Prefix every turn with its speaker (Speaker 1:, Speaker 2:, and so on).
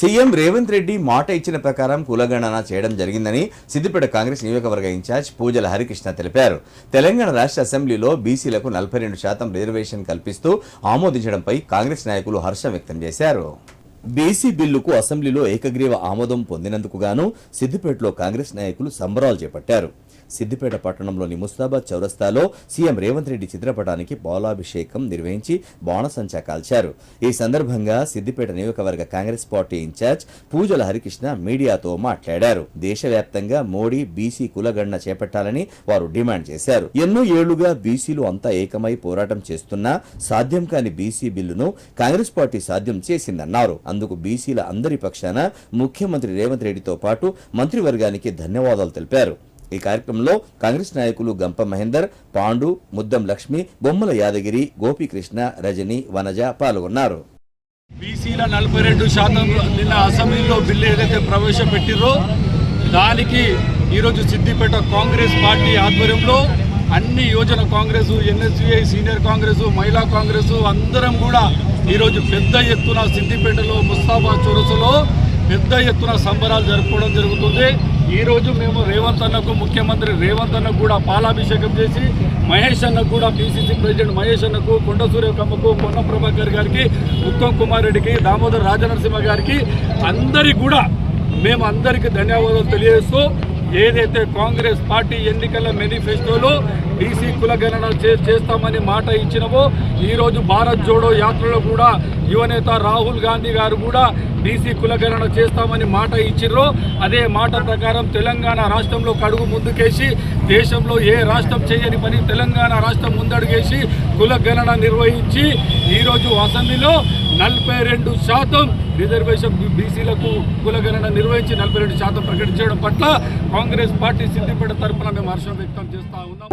Speaker 1: CM Revanth Reddy మాట ఇచ్చిన ప్రకారం కులగణన చేయడం జరిగిందని సిద్దిపేట కాంగ్రెస్ నియోజకవర్గ ఇన్ఛార్జ్ పూజల హరికృష్ణ తెలిపారు. తెలంగాణ రాష్ట్ర అసెంబ్లీలో బీసీలకు నలభై రెండు శాతం రిజర్వేషన్ కల్పిస్తూ ఆమోదించడంపై కాంగ్రెస్ నాయకులు హర్షం వ్యక్తం చేశారు. బీసీ బిల్లుకు అసెంబ్లీలో ఏకగ్రీవ ఆమోదం పొందినందుకు గాను సిద్దిపేటలో కాంగ్రెస్ నాయకులు సంబరాలు చేపట్టారు. సిద్దిపేట పట్టణంలోని ముస్తాబాద్ చౌరస్తాలో సీఎం రేవంత్ రెడ్డి చిత్రపటానికి పాలాభిషేకం నిర్వహించి బాణసంచా కాల్చారు. ఈ సందర్భంగా సిద్దిపేట నియోజకవర్గ కాంగ్రెస్ పార్టీ ఇన్ఛార్జ్ పూజల హరికృష్ణ మీడియాతో మాట్లాడారు. దేశవ్యాప్తంగా మోడీ బీసీ కులగణన చేపట్టాలని వారు డిమాండ్ చేశారు. ఎన్నో ఏళ్ళుగా బీసీలు అంతా ఏకమై పోరాటం చేస్తున్నా సాధ్యం కాని బీసీ బిల్లును కాంగ్రెస్ పార్టీ సాధ్యం చేసిందన్నారు. అందుకు బీసీల అందరి పక్షాన ముఖ్యమంత్రి రేవంత్ రెడ్డితో పాటు మంత్రివర్గానికి ధన్యవాదాలు తెలిపారు. ఈ కార్యక్రమంలో కాంగ్రెస్ నాయకులు గంప మహేందర్ పాండు ముద్దం లక్ష్మి బొమ్మల యాదగిరి గోపీకృష్ణ రజని వనజ పాల్గొన్నారు.
Speaker 2: బీసీల నలభై రెండు శాతం నిన్న అసెంబ్లీలో బిల్లు ఏదైతే ప్రవేశపెట్టిరో దానికి ఈరోజు సిద్దిపేట కాంగ్రెస్ పార్టీ ఆధ్వర్యంలో అన్ని యోజన కాంగ్రెస్ ఎన్ఎస్యుఐ సీనియర్ కాంగ్రెస్ మహిళా కాంగ్రెస్ అందరం కూడా ఈరోజు పెద్ద ఎత్తున సిద్దిపేటలో ముస్తాబాద్ చొరసులో పెద్ద ఎత్తున సంబరాలు జరుపుకోవడం జరుగుతుంది. ఈరోజు మేము రేవంత్ అన్నకు ముఖ్యమంత్రి రేవంత్ అన్నకు కూడా పాలాభిషేకం చేసి మహేష్ అన్నకు కూడా పిసిసి ప్రెసిడెంట్ మహేష్ అన్నకు కొండ సూర్యకమ్మకు పొన్న ప్రభాకర్ గారికి ఉత్తమ్ కుమార్ రెడ్డికి దామోదర్ రాజనరసింహ గారికి అందరికీ కూడా మేము అందరికీ ధన్యవాదాలు తెలియజేస్తూ ఏదైతే కాంగ్రెస్ పార్టీ ఎన్నికల మేనిఫెస్టోలో బీసీ కులగణన చే చేస్తామని మాట ఇచ్చినవో ఈరోజు భారత్ జోడో యాత్రలో కూడా యువనేత రాహుల్ గాంధీ గారు కూడా బీసీ కులగణన చేస్తామని మాట ఇచ్చిర్రో అదే మాట ప్రకారం తెలంగాణ రాష్ట్రంలో కడుగు ముందుకేసి దేశంలో ఏ రాష్ట్రం చేయని పని తెలంగాణ రాష్ట్రం ముందడుగేసి కులగణన నిర్వహించి ఈరోజు అసెంబ్లీలో నలభై రెండు శాతం రిజర్వేషన్ బీసీలకు కులగణన నిర్వహించి నలభై రెండు శాతం ప్రకటించడం పట్ల కాంగ్రెస్ పార్టీ సిద్దిపేట తరఫున మేము హర్షం వ్యక్తం చేస్తా ఉన్నాం.